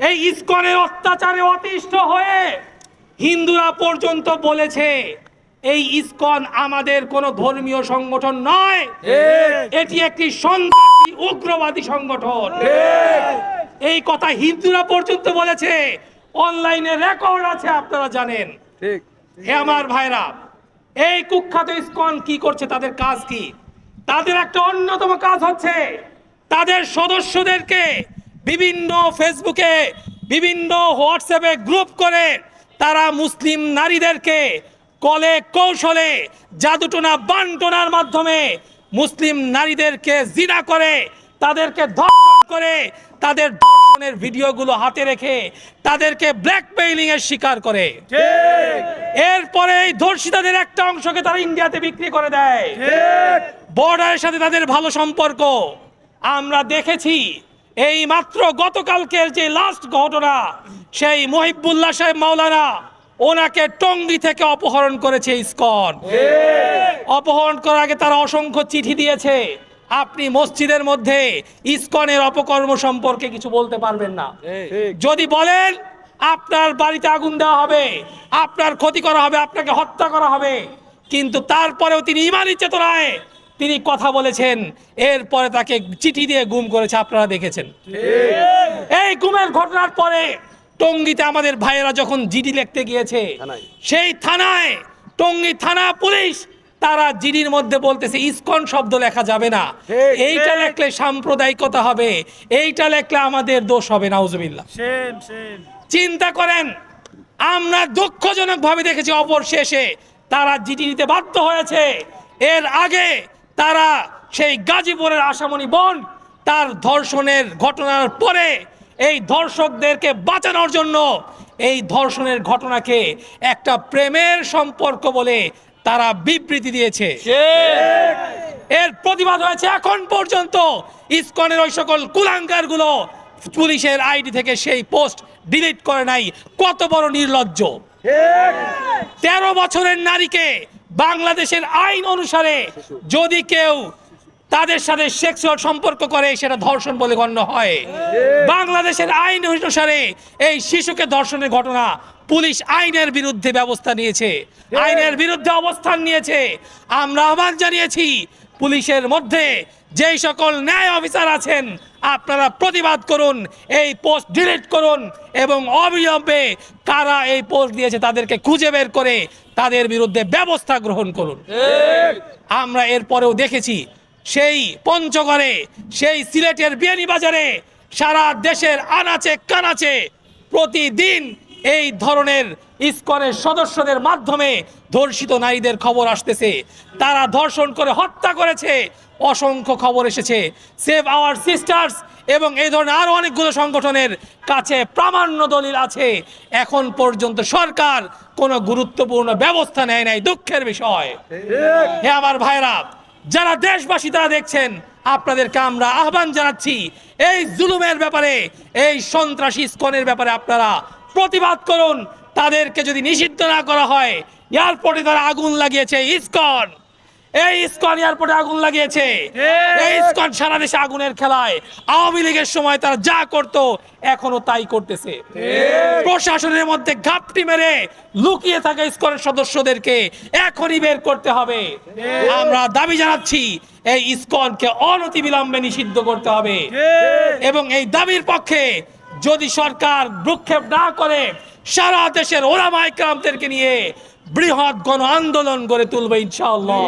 এই ইস্কনের অত্যাচারে অতিষ্ঠ হয়ে হিন্দুরা পর্যন্ত বলেছে এই ইস্কন আমাদের কোনো ধর্মীয় সংগঠন নয়। এটি একটি সন্ত্রাসী উগ্রবাদী সংগঠন। এই কথা হিন্দুরা পর্যন্ত বলেছে অনলাইনে রেকর্ড আছে আপনারা জানেন। ঠিক। হে আমার ভাইরা এই কুখ্যাত ইস্কন কি করছে তাদের কাজ কি? তাদের একটা অন্যতম কাজ হচ্ছে তাদের সদস্যদেরকে বিভিন্ন ফেসবুকে বিভিন্ন হোয়াটসঅ্যাপে গ্রুপ করে তারা মুসলিম নারীদেরকে কলে কৌশলে জাদুটোনা বানটোনার মাধ্যমে মুসলিম নারীদেরকে জিনা করে তাদেরকে ধর্ষণ করে তাদের ধর্ষণের ভিডিওগুলো হাতে রেখে তাদেরকে ব্ল্যাকমেইলিং এর শিকার করে। এরপরে এই ধর্ষিতাদের একটা অংশকে তারা ইন্ডিয়াতে বিক্রি করে দেয়। বর্ডারের সাথে তাদের ভালো সম্পর্ক। আমরা দেখেছি এই মাত্র গতকালকের যে লাস্ট ঘটনা সেই মহিবুল্লাহ সাহেব মাওলানা ওনাকে টঙ্গি থেকে অপহরণ করেছে ইসকন। অপহরণ করার আগে তারা অসংখ্য চিঠি দিয়েছে। আপনি মসজিদের মধ্যে ইসকনের অপকর্ম সম্পর্কে কিছু বলতে পারবেন না। যদি বলেন আপনার বাড়িতে আগুন দেওয়া হবে আপনার ক্ষতি করা হবে আপনাকে হত্যা করা হবে কিন্তু তারপরেও তিনি ইমানি চেতনায় তিনি কথা বলেছেন। এরপরে তাকে চিঠি দিয়ে গুম করেছে আপনারা দেখেছেন। এই গুমের ঘটনার পরে টঙ্গিতে আমাদের ভাইয়েরা যখন জিডি লিখতে গিয়েছে সেই থানায় টঙ্গি থানা পুলিশ তারা জিডির মধ্যে বলতেছে ইসকন শব্দ লেখা যাবে না। এইটা লেখলে সাম্প্রদায়িকতা হবে এইটা লেখলে আমাদের দোষ হবে নাউজুবিল্লাহ। চিন্তা করেন আমরা দুঃখজনক ভাবে দেখেছি অপর শেষে তারা জিডি নিতে বাধ্য হয়েছে। এর আগে তারা সেই গাজীপুরের আসামনি বোন তার ধর্ষণের ঘটনার পরে এই ধর্ষকদেরকে বাঁচানোর জন্য এই ধর্ষণের ঘটনাকে একটা প্রেমের সম্পর্ক বলে তারা বিবৃতি দিয়েছে। এর প্রতিবাদ হয়েছে এখন পর্যন্ত। ইসকনের ওই সকল কুলাঙ্কারগুলো পুলিশের আইডি থেকে সেই পোস্ট ডিলিট করে নাই। কত বড় নির্লজ্জ। তেরো বছরের নারীকে বাংলাদেশের আইন অনুসারে যদি কেউ তাদের সাথে সেক্সুয়াল সম্পর্ক করে, সেটা ধর্ষণ বলে গণ্য হয়। বাংলাদেশের আইন অনুসারে এই শিশুকে ধর্ষণের ঘটনা পুলিশ আইনের বিরুদ্ধে ব্যবস্থা নিয়েছে। আইনের বিরুদ্ধে অবস্থান নিয়েছে। আমরা আহ্বান জানিয়েছি, পুলিশের মধ্যে যেই সকল ন্যায় অফিসার আছেন, আপনারা প্রতিবাদ করুন, এই পোস্ট ডিলিট করুন এবং অবিলম্বে কারা এই পোস্ট দিয়েছে, তাদেরকে খুঁজে বের করে তাদের বিরুদ্ধে ব্যবস্থা গ্রহণ করুন। আমরা এরপরেও দেখেছি, সেই পঞ্চগড়ে, সেই সিলেটের বিয়ানীবাজারে সারা দেশের আনাচে কানাচে প্রতিদিন এই ধরনের ইস্কনের সদস্যদের মাধ্যমে ধর্ষিত নারীদের খবর আসতেছে। তারা ধর্ষণ করে, হত্যা করেছে। অসংখ্য খবর এসেছে। সেভ আওয়ার সিস্টার্স এবং এই ধরনের আরও অনেকগুলো সংগঠনের কাছে প্রামাণ্য দলিল আছে। এখন পর্যন্ত সরকার কোনো গুরুত্বপূর্ণ ব্যবস্থা নেয় নাই, দুঃখের বিষয়। হে আমার ভাইরা, যারা দেশবাসী তারা দেখছেন, আপনাদেরকে আমরা আহ্বান জানাচ্ছি, এই জুলুমের ব্যাপারে, এই সন্ত্রাসী স্কনের ব্যাপারে আপনারা প্রতিবাদ করুন। তাদেরকে যদি নিষিদ্ধ না করা হয় এয়ারপোর্টে তারা আগুন লাগিয়েছে ইস্কন। এই ইস্কন এয়ারপোর্টে আগুন লাগিয়েছে। এই! ইস্কন সারা দেশে আগুনের খেলায়। আওয়ামী লীগের সময় তারা যা করতো এখনও তাই করতেছে। প্রশাসনের মধ্যে ঘাপটি মেরে লুকিয়ে থাকা ইস্কনের সদস্যদেরকে এখনই বের করতে হবে। আমরা দাবি জানাচ্ছি এই ইস্কনকে অনতি বিলম্বে নিষিদ্ধ করতে হবে। এবং এই দাবির পক্ষে যদি সরকার ভ্রুক্ষেপ না করে, সারা দেশের ওরা মাইক্রামদেরকে নিয়ে বৃহৎ গণ আন্দোলন গড়ে তুলবে ইনশাআল্লাহ।